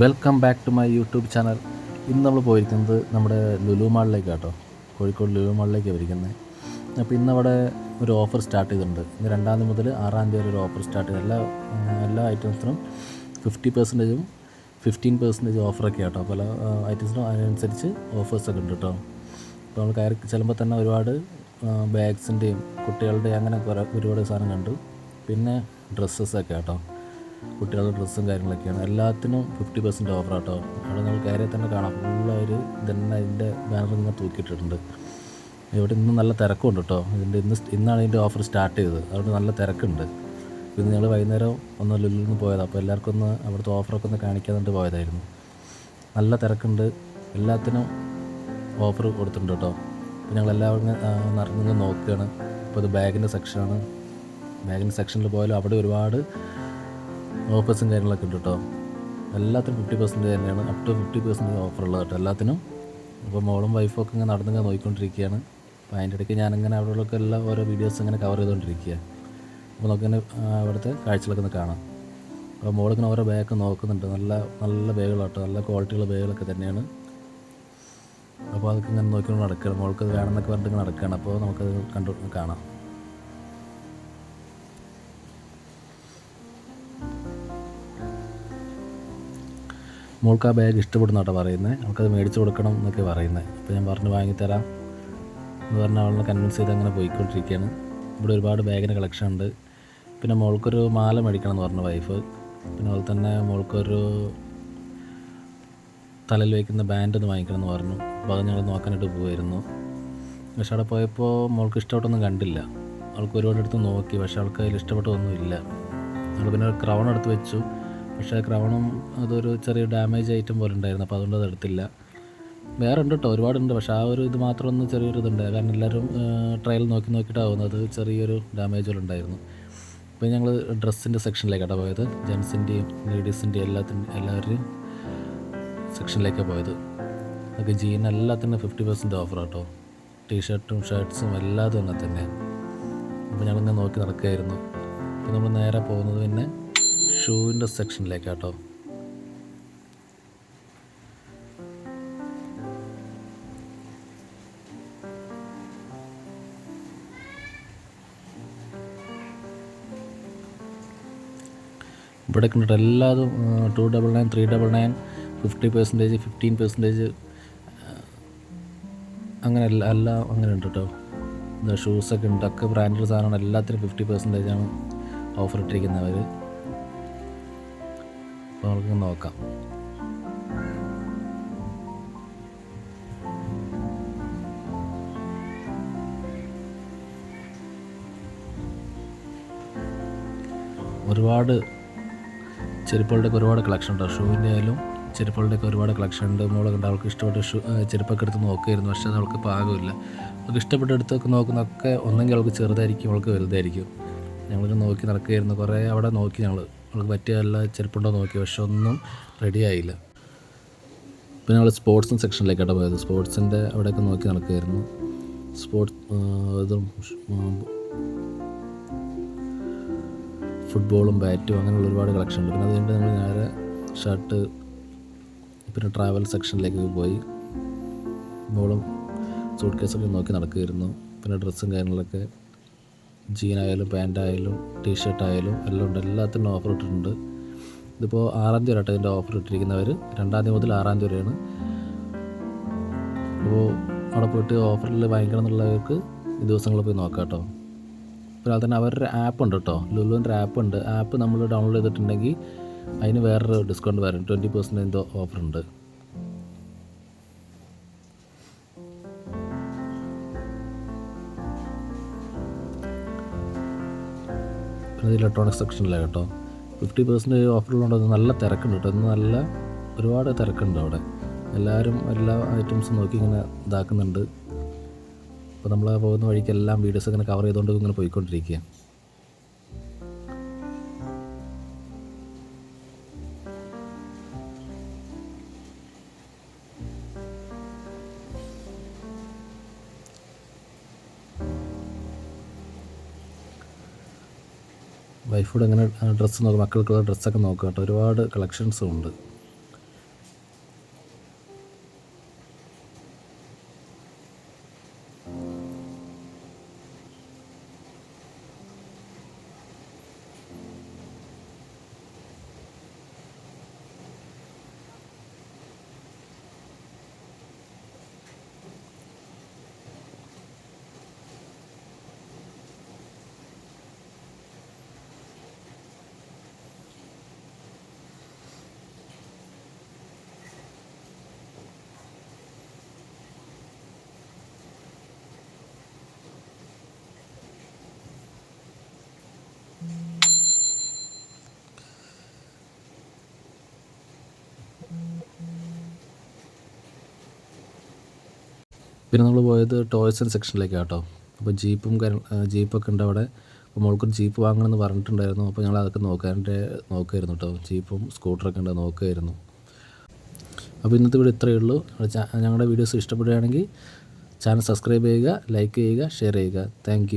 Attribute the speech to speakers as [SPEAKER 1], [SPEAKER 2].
[SPEAKER 1] Welcome back to my YouTube channel ഇന്ന് നമ്മൾ പോയിരിക്കുന്നത് നമ്മുടെ ലുലു മാളിലേക്ക് കേട്ടോ കോഴിക്കോട് ലുലു മാളിലേക്ക് പോയിരിക്കുന്നത് അപ്പോൾ ഇന്ന് അവിടെ ഒരു ഓഫർ സ്റ്റാർട്ട് ചെയ്തിട്ടുണ്ട്. ഇന്ന് രണ്ടാം തീയതി മുതൽ ആറാം തീയതി വരെ ഒരു ഓഫർ സ്റ്റാർട്ട് ചെയ്ത് എല്ലാ എല്ലാ ഐറ്റംസിനും ഫിഫ്റ്റി പെർസെന്റേജും ഫിഫ്റ്റീൻ പെർസെന്റേജ് ഓഫറൊക്കെ കേട്ടോ പല ഐറ്റംസിനും അതിനനുസരിച്ച് ഓഫേഴ്സൊക്കെ ഉണ്ട് കേട്ടോ അപ്പോൾ നമ്മൾ കയറി ചെല്ലുമ്പോൾ തന്നെ ഒരുപാട് ബാഗ്സിന്റെയും കുട്ടികളുടെയും അങ്ങനെ ഒരുപാട് സാധനം കണ്ടു പിന്നെ ഡ്രസ്സസൊക്കെ കേട്ടോ കുട്ടികളുടെ ഡ്രസ്സും കാര്യങ്ങളൊക്കെയാണ്. എല്ലാത്തിനും ഫിഫ്റ്റി പെർസെന്റ് ഓഫർ ആട്ടോ അവിടെ നമ്മൾ കയറിയാൽ തന്നെ കാണാം. ഫുള്ള് അവർ ഇതന്നെ ഇതിന്റെ ബാനർ ഇങ്ങനെ തൂക്കിയിട്ടിട്ടുണ്ട്. ഇവിടെ ഇന്ന് നല്ല തിരക്കുണ്ട് കേട്ടോ ഇതിന്റെ ഇന്ന് ഇന്നാണ് ഇതിന്റെ ഓഫർ സ്റ്റാർട്ട് ചെയ്തത്. അതുകൊണ്ട് നല്ല തിരക്കുണ്ട്. പിന്നെ ഞങ്ങൾ വൈകുന്നേരം ഒന്ന് ലുല്ലിൽ നിന്ന് പോയത്. അപ്പോൾ എല്ലാവർക്കും ഒന്ന് അവിടുത്തെ ഓഫറൊക്കെ ഒന്ന് കാണിക്കാൻ വേണ്ടി പോയതായിരുന്നു. നല്ല തിരക്കുണ്ട്. എല്ലാത്തിനും ഓഫർ കൊടുത്തിട്ടുണ്ട് കേട്ടോ അപ്പോൾ ഞങ്ങൾ എല്ലാവരും നിറഞ്ഞു നോക്കുകയാണ്. ഇപ്പോൾ ഇത് ബാഗിന്റെ സെക്ഷനാണ് ബാഗിന്റെ സെക്ഷനിൽ പോയാലും അവിടെ ഒരുപാട് ഓഫേഴ്സും കാര്യങ്ങളൊക്കെ ഉണ്ട് കേട്ടോ. എല്ലാത്തിനും ഫിഫ്റ്റി പെർസെന്റ് തന്നെയാണ്. Up to fifty percent offer ഉള്ളത് കേട്ടോ എല്ലാത്തിനും. അപ്പോൾ മോളും വൈഫൊക്കെ ഇങ്ങനെ നടന്നിങ്ങനെ നോക്കിക്കൊണ്ടിരിക്കുകയാണ് അപ്പോൾ അതിന്റെ ഇടയ്ക്ക് ഞാനിങ്ങനെ അവിടെയുള്ളൊക്കെ എല്ലാ ഓരോ വീഡിയോസ് ഇങ്ങനെ കവർ ചെയ്തുകൊണ്ടിരിക്കുക അപ്പോൾ നമുക്കിങ്ങനെ അവിടുത്തെ കാഴ്ചകളൊക്കെ ഒന്ന് കാണാം. അപ്പോൾ മോളിങ്ങനെ ഓരോ ബാഗൊക്കെ നോക്കുന്നുണ്ട്. നല്ല നല്ല ബാഗുകളാട്ടോ നല്ല ക്വാളിറ്റിയുള്ള ബാഗുകളൊക്കെ തന്നെയാണ്. അപ്പോൾ അതൊക്കെ ഇങ്ങനെ നോക്കിക്കൊണ്ട് നടക്കുകയാണ്. മോൾക്ക് വേണമെന്നൊക്കെ പറഞ്ഞിട്ട് ഇങ്ങനെ നടക്കുകയാണ്. അപ്പോൾ നമുക്കത് കണ്ടു കാണാം. മോൾക്ക് ആ ബാഗ് ഇഷ്ടപ്പെടുന്ന കേട്ടോ പറയുന്നത് അവൾക്കത് മേടിച്ച് കൊടുക്കണം എന്നൊക്കെ പറയുന്നത് അപ്പോൾ ഞാൻ പറഞ്ഞു വാങ്ങിത്തരാം. എന്ന് പറഞ്ഞ് അവളെ കൺവിൻസ് ചെയ്ത് അങ്ങനെ പോയിക്കൊണ്ടിരിക്കുകയാണ്. ഇവിടെ ഒരുപാട് ബാഗിന്റെ കളക്ഷൻ ഉണ്ട്. പിന്നെ മോൾക്കൊരു മാല മേടിക്കണം എന്ന് പറഞ്ഞു വൈഫ് പിന്നെ അതുപോലെ തന്നെ മോൾക്കൊരു തലയിൽ വയ്ക്കുന്ന ബാൻഡ് ഒന്ന് വാങ്ങിക്കണം എന്ന് പറഞ്ഞു. അപ്പോൾ അത് ഞങ്ങൾ നോക്കാനായിട്ട് പോയിരുന്നു പക്ഷെ അവിടെ പോയപ്പോൾ മോൾക്ക് ഇഷ്ടപ്പെട്ടൊന്നും കണ്ടില്ല. അവൾക്ക് ഒരുപാട് എടുത്ത് നോക്കി. പക്ഷെ അവൾക്ക് അതിൽ ഇഷ്ടപ്പെട്ടൊന്നുമില്ല അവൾ പിന്നെ ക്രൗൺ എടുത്ത് വെച്ചു. പക്ഷേ ക്രൗണും അതൊരു ചെറിയ ഡാമേജ് ഐറ്റം പോലെ ഉണ്ടായിരുന്നു. അപ്പോൾ അതുകൊണ്ട് അത് എടുത്തില്ല വേറെ ഉണ്ട് കേട്ടോ ഒരുപാടുണ്ട്. പക്ഷേ ആ ഒരു ഇത് മാത്രം ഒന്ന് ചെറിയൊരു ഇതുണ്ട്. കാരണം എല്ലാവരും ട്രയൽ നോക്കി നോക്കിയിട്ടാവുന്നത് ചെറിയൊരു ഡാമേജ് പോലെ ഉണ്ടായിരുന്നു. അപ്പോൾ ഞങ്ങൾ ഡ്രസ്സിന്റെ സെക്ഷനിലേക്കാണ് പോയത്. ജെൻസിന്റെയും ലേഡീസിന്റെയും എല്ലാത്തിന്റെ എല്ലാവരുടെയും സെക്ഷനിലേക്കാണ് പോയത്. അതൊക്കെ ജീൻ എല്ലാത്തിനും ഫിഫ്റ്റി പെർസെന്റ് ഓഫർ കേട്ടോ ടീഷർട്ടും ഷർട്ട്സും എല്ലാതും അങ്ങനെ തന്നെ. അപ്പോൾ ഞങ്ങളിങ്ങനെ നോക്കി നടക്കുകയായിരുന്നു. അപ്പോൾ നമ്മൾ നേരെ പോകുന്നത് പിന്നെ ഷൂവിന്റെ സെക്ഷനിലേക്കാട്ടോ. ഇവിടെ കണ്ടിട്ട് എല്ലാതും two double nine three double nine fifty percentage fifteen percentage അങ്ങനെ എല്ലാ എല്ലാം അങ്ങനെ ഉണ്ട് കേട്ടോ ഷൂസൊക്കെ ഉണ്ട്. ഒക്കെ ബ്രാൻഡഡ് സാധനമാണ് എല്ലാത്തിനും ഫിഫ്റ്റി പെർസെന്റേജാണ് ഓഫർ ഇട്ടിരിക്കുന്നവർ അപ്പോൾ നമുക്ക് നോക്കാം. ഒരുപാട് ചെരുപ്പുകളുടെയൊക്കെ ഒരുപാട് കളക്ഷൻ ഉണ്ട്. ഷൂവിന്റെ ആയാലും ചെരുപ്പുകളുടെയൊക്കെ ഒരുപാട് കളക്ഷൻ ഉണ്ട്. മോളെ കണ്ട് അവൾക്ക് ഇഷ്ടപ്പെട്ട ഷൂ ചെരുപ്പൊക്കെ എടുത്ത് നോക്കുമായിരുന്നു പക്ഷേ അത് അവൾക്ക് പാകമില്ല. അവൾക്ക് ഇഷ്ടപ്പെട്ട എടുത്തൊക്കെ നോക്കുന്നതൊക്കെ ഒന്നെങ്കിൽ അവൾക്ക് ചെറുതായിരിക്കും അവൾക്ക് വലുതായിരിക്കും. ഞങ്ങളിത് നോക്കി നടക്കുകയായിരുന്നു കുറേ അവിടെ നോക്കി ഞങ്ങൾ അവൾക്ക് പറ്റിയ ചെരുപ്പുണ്ടോ നോക്കി. പക്ഷെ ഒന്നും റെഡി ആയില്ല. പിന്നെ നമ്മൾ സ്പോർട്സും സെക്ഷനിലേക്കാണ് പോയത്. സ്പോർട്സിന്റെ അവിടെയൊക്കെ നോക്കി നടക്കുമായിരുന്നു സ്പോർട്സ് ഇതും ഫുട്ബോളും ബാറ്റും അങ്ങനെയുള്ള ഒരുപാട് കളക്ഷൻ ഉണ്ട്. പിന്നെ അതുകൊണ്ട് നമ്മൾ നേരെ ഷർട്ട് പിന്നെ ട്രാവൽ സെക്ഷനിലേക്ക് പോയി. ബോളും സൂട്ട് കേസൊക്കെ നോക്കി നടക്കുമായിരുന്നു പിന്നെ ഡ്രസ്സും കാര്യങ്ങളൊക്കെ ജീനായാലും പാന്റായാലും ടീഷർട്ടായാലും എല്ലാം ഉണ്ട്. എല്ലാത്തിനും ഓഫർ ഇട്ടിട്ടുണ്ട്. ഇതിപ്പോൾ ആറാം തീയതി വരട്ടെ ഇതിന്റെ ഓഫർ ഇട്ടിരിക്കുന്നവർ രണ്ടാം തീയതി മുതൽ ആറാം തീയതി വരെയാണ്. അപ്പോൾ അവിടെ പോയിട്ട് ഓഫറിൽ വാങ്ങിക്കണം എന്നുള്ളവർക്ക് ഈ ദിവസങ്ങളിൽ പോയി നോക്കാം കേട്ടോ. അതുപോലെ തന്നെ അവരുടെ ആപ്പ് ഉണ്ട് കേട്ടോ. ലുലുവിന്റെ ആപ്പ് ഉണ്ട്. ആപ്പ് നമ്മൾ ഡൗൺലോഡ് ചെയ്തിട്ടുണ്ടെങ്കിൽ അതിന് വേറൊരു ഡിസ്കൗണ്ട് വരും. ട്വന്റി പെർസെന്റ് എന്തോ ഓഫർ ഇത് ഇലക്ട്രോണിക്സ് സെക്ഷനിലാണ് കേട്ടോ. ഫിഫ്റ്റി പെർസെന്റേജ് ഓഫറുള്ളതുകൊണ്ട് നല്ല തിരക്കുണ്ട് കേട്ടോ. ഇന്ന് നല്ല ഒരുപാട് തിരക്കുണ്ട് അവിടെ. എല്ലാവരും എല്ലാ ഐറ്റംസും നോക്കി ഇങ്ങനെ ഇതാക്കുന്നുണ്ട്. അപ്പോൾ നമ്മൾ പോകുന്ന വഴിക്ക് എല്ലാം വീഡിയോസ് ഇങ്ങനെ കവർ ചെയ്തുകൊണ്ട് ഇങ്ങനെ പോയിക്കൊണ്ടിരിക്കുക വൈഫോട് അങ്ങനെ ഡ്രസ്സ് നോക്കും മക്കൾക്കുള്ള ഡ്രസ്സൊക്കെ നോക്കുക കേട്ടോ. ഒരുപാട് കളക്ഷൻസും ഉണ്ട്. പിന്നെ നമ്മൾ പോയത് ടോയ്സ് ആൻഡ് സെക്ഷനിലേക്കാണ് കേട്ടോ അപ്പോൾ ജീപ്പും കാര്യ- ജീപ്പൊക്കെ ഉണ്ട് അവിടെ. അപ്പോൾ മോൾക്കൊരു ജീപ്പ് വാങ്ങണമെന്ന് പറഞ്ഞിട്ടുണ്ടായിരുന്നു. അപ്പോൾ ഞങ്ങൾ അതൊക്കെ നോക്കാന്റെ നോക്കുമായിരുന്നു കേട്ടോ ജീപ്പും സ്കൂട്ടറൊക്കെ ഉണ്ട് നോക്കുമായിരുന്നു അപ്പോൾ ഇന്നത്തെ വീഡിയോ ഇത്രയേ ഉള്ളൂ. ഞങ്ങളുടെ വീഡിയോസ് ഇഷ്ടപ്പെടുകയാണെങ്കിൽ ചാനൽ സബ്സ്ക്രൈബ് ചെയ്യുക ലൈക്ക് ചെയ്യുക ഷെയർ ചെയ്യുക. താങ്ക്